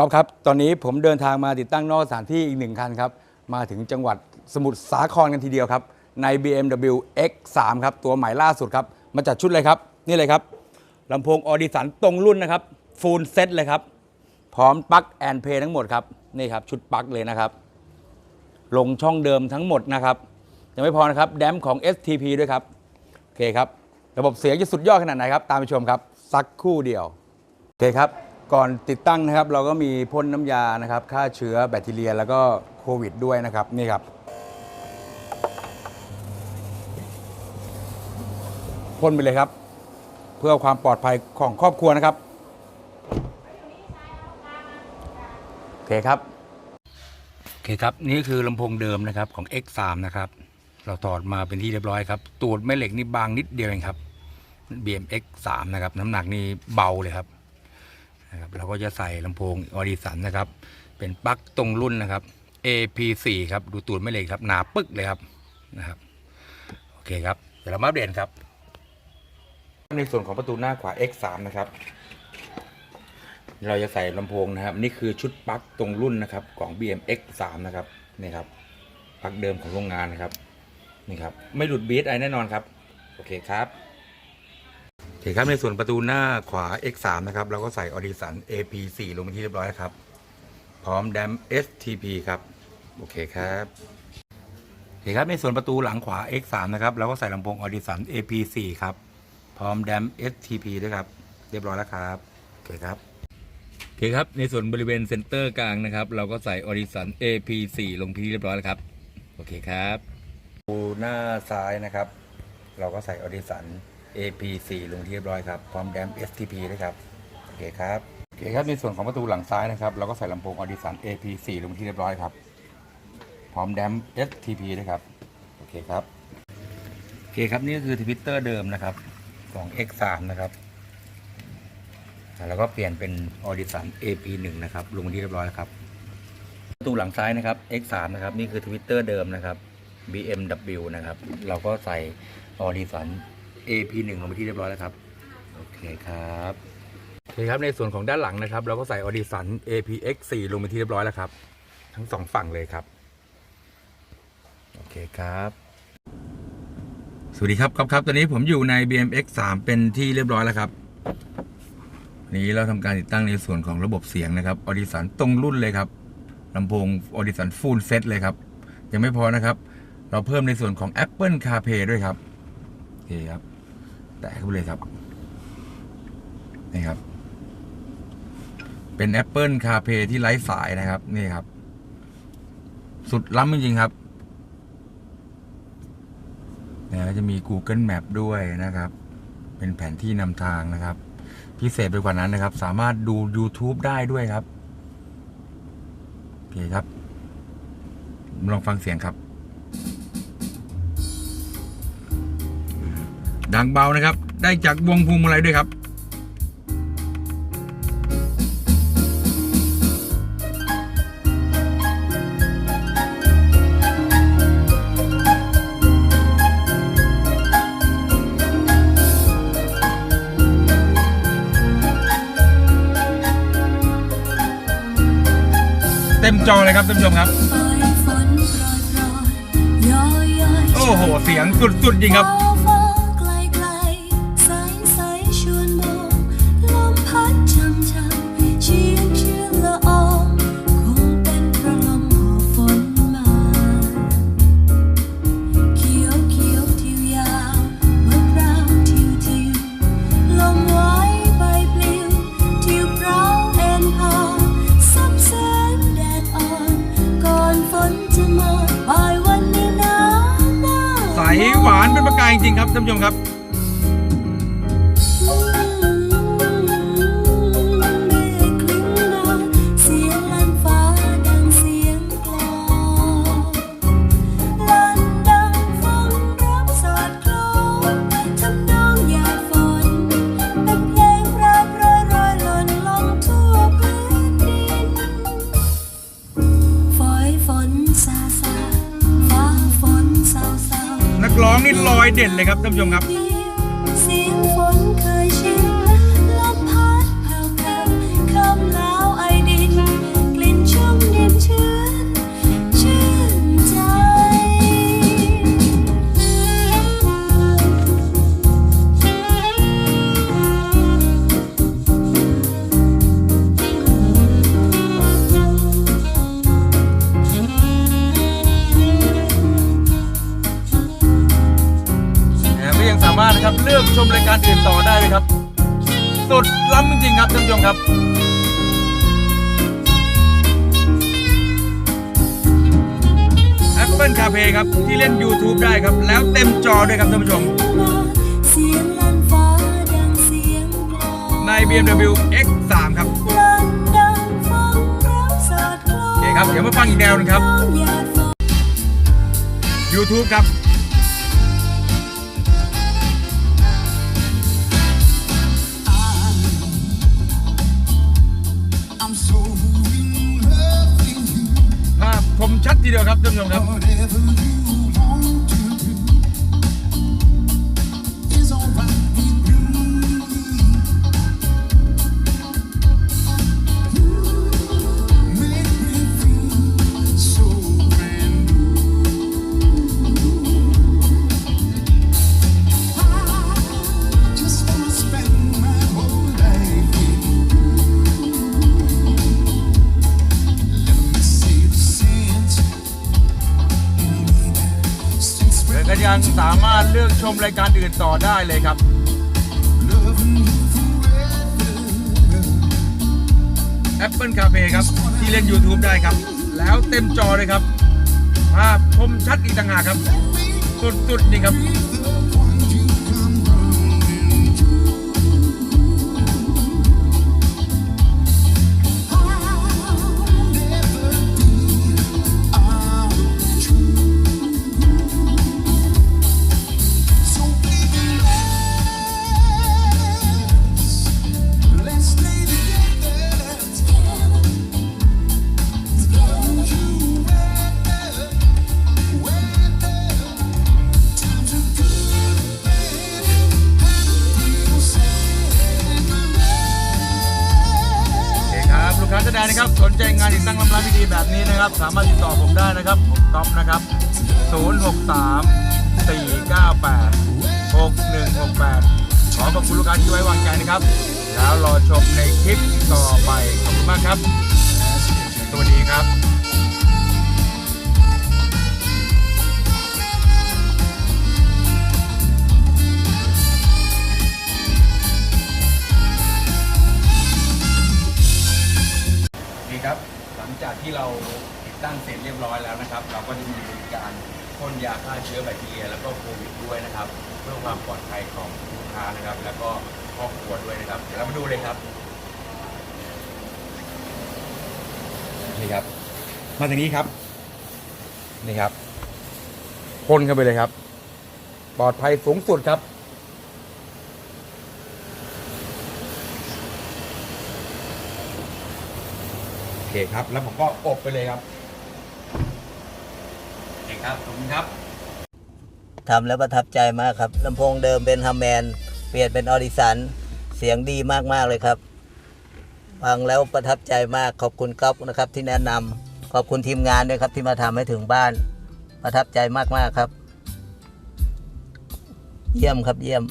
ก๊อฟครับ ตอนนี้ผมเดินทางมาติดตั้งนอกสถานที่อีกหนึ่งคันครับ มาถึงจังหวัดสมุทรสาครกันทีเดียวครับ ใน BMW X3 ครับ ตัวใหม่ล่าสุดครับ มาจัดชุดเลยครับ นี่เลยครับลำโพงออดิสันตรงรุ่นนะครับ ฟูลเซ็ตเลยครับ พร้อมปลั๊กแอนเพย์ทั้งหมดครับ นี่ครับ ชุดปลั๊กเลยนะครับ ลงช่องเดิมทั้งหมดนะครับ ยังไม่พอนะครับ แดมของ STP ด้วยครับ โอเคครับ ระบบเสียงจะสุดยอดขนาดไหนครับ ตามไปชมครับ สักครู่เดียว โอเคครับ ก่อนติดตั้งนะครับเราก็มีพ่นน้ำยานะครับฆ่าเชื้อแบคทีเรียแล้วก็โควิด ด้วยนะครับนี่ครับพ่นไปเลยครับ เพื่อความปลอดภัยของครอบครัวนะครับโอเคครับโอเคครับนี่คือลำโพงเดิมนะครับของ X3 นะครับเราถอดมาเป็นที่เรียบร้อยครับตูดแม่เหล็กนี่บางนิดเดียวเองครับ BMX3 นะครับน้ำหนักนี่เบาเลยครับ นะครับเราก็จะใส่ลำโพงออดิสันนะครับ เป็นปลั๊กตรงรุ่นนะครับ AP4 ครับดูตูดแม่เล็กครับหนาปึ๊กเลยครับนะครับโอเคครับเดี๋ยวเรามาอัปเดตครับในส่วนของประตูหน้าขวา X3 นะครับ เราจะใส่ลำโพงนะครับ นี่คือชุดปลั๊กตรงรุ่นนะครับของ BMX3 นะครับนี่ครับปลั๊กเดิมของโรงงานนะครับนี่ครับไม่หลุดบีทไอแน่นอนครับ โอเคครับ โอเคครับในส่วนประตูหน้าขวา X3 นะครับเราก็ใส่ออดิสัน AP4 ลงไปที่เรียบร้อยแล้วครับ พร้อมแดม STP ครับ โอเคครับโอเคครับในส่วนประตูหลังขวา X3 นะครับเราก็ใส่ลำโพงออดิสัน AP4 ครับ พร้อมแดม STP ด้วยครับ เรียบร้อยแล้วครับ โอเคครับโอเคครับในส่วนบริเวณเซนเตอร์กลางนะครับ เราก็ใส่ออริสัน AP4 ลงที่เรียบร้อยแล้วครับ โอเคครับดูหน้าซ้ายนะครับ เราก็ใส่ออริสัน AP4 ลงที่เรียบร้อยครับพร้อมแดม STP ด้วยครับโอเคครับโอเคครับในส่วนของประตูหลังซ้ายนะครับเราก็ใส่ลำโพงออริสัน AP4 ลงที่เรียบร้อยครับพร้อมแดม STP ด้วยครับโอเคครับโอเคครับนี่ก็คือทวิตเตอร์เดิมนะครับของ X3 นะครับแล้วก็เปลี่ยนเป็น Audison AP1 นะครับลงที่เรียบร้อยแล้วครับประตูหลังซ้ายนะครับ X3 นะครับนี่คือ Twitter เดิมนะครับ BMW นะครับ เราก็ใส่ Audison AP1 ลงไปที่เรียบร้อยแล้วครับ โอเคครับโอเคครับในส่วนของด้านหลังนะครับ เราก็ใส่ Audison APX4 ลงไปที่เรียบร้อยแล้วครับ ทั้งสองฝั่งเลยครับ โอเคครับ สวัสดีครับครับครับตอนนี้ผมอยู่ใน BMX3 เป็นที่เรียบร้อยแล้วครับนี้เราทำการติดตั้งในส่วนของระบบเสียงนะครับออดิสันตรงรุ่นเลยครับลำโพงออดิสันฟูลเซตเลยครับ ยังไม่พอนะครับ เราเพิ่มในส่วนของ Apple CarPlay ด้วยครับโอเคครับ แตะเข้าไปเลยครับนี่ครับ เป็น Apple CarPlay ที่ไร้สายนะครับ นี่ครับ สุดล้ำจริงๆครับนะจะมี Google Map ด้วยนะครับ เป็นแผนที่นำทางนะครับ พิเศษไปกว่านั้นนะครับ สามารถดู YouTube ได้ด้วยครับ โอเคครับ ลองฟังเสียงครับ ดังเบานะครับ ได้จากวงพวงมาลัยด้วยครับ เต็มจอเลยครับท่านผู้ชมครับ โอ้โอ้โหเสียงสุดๆจริงครับ จริงๆครับท่านผู้ชมครับ กร้องนี่ลอยเด่นเลยครับท่านผู้ชมครับ การอื่นต่อได้เลยครับสุดล้ำจริงๆครับท่านผู้ชมครับ Apple CarPlay ครับ ที่เล่น YouTube ได้ครับ แล้วเต็มจอด้วยครับท่านผู้ชมเสียงลั่นฟ้าดังเสียงกลองใน BMW X3 ครับลั่นดังฟังรับสอดคล้องโอเคครับ เดี๋ยวมาฟังอีกแนวหนึงครับหยาดฝน YouTube ครับ ทีเดียวครับท่านผู้ชมครับ ยังสามารถเลือกชมรายการอื่นต่อได้เลยครับแอปเปิลคาเฟ่ครับ ที่เล่น YouTube ได้ครับ แล้วเต็มจอเลยครับ ภาพคมชัดอีกต่างหากครับ สุดๆนี่ครับ นะครับ สามารถติดต่อผมได้นะครับผมก๊อฟนะครับ 063 498 6168 ขอขอบคุณลูกค้าที่ไว้วางใจนะครับ แล้วรอชมในคลิปต่อไปขอบคุณมากครับ สวัสดีครับ เชื้อแบคทีเรียแล้วก็โควิดด้วยนะครับ เพื่อความปลอดภัยของลูกค้านะครับ แล้วก็ครอบครัวด้วยนะครับ เดี๋ยวเรามาดูเลยครับนี่ครับ มาทางนี้ครับนี่ครับพ่นเข้าไปเลยครับ ปลอดภัยสูงสุดครับโอเคครับ แล้วผมก็อบไปเลยครับโอเคครับขอบคุณครับ ทำแล้วประทับใจมากครับลำโพงเดิมเป็นฮัมแมน เปลี่ยนเป็นออดิสัน เสียงดีมาก ๆ เลยครับ ฟังแล้วประทับใจมากขอบคุณก๊อฟนะครับที่แนะนำขอบคุณทีมงานด้วยครับที่มาทำให้ถึงบ้าน ประทับใจมาก ๆ ครับ เยี่ยมครับเยี่ยม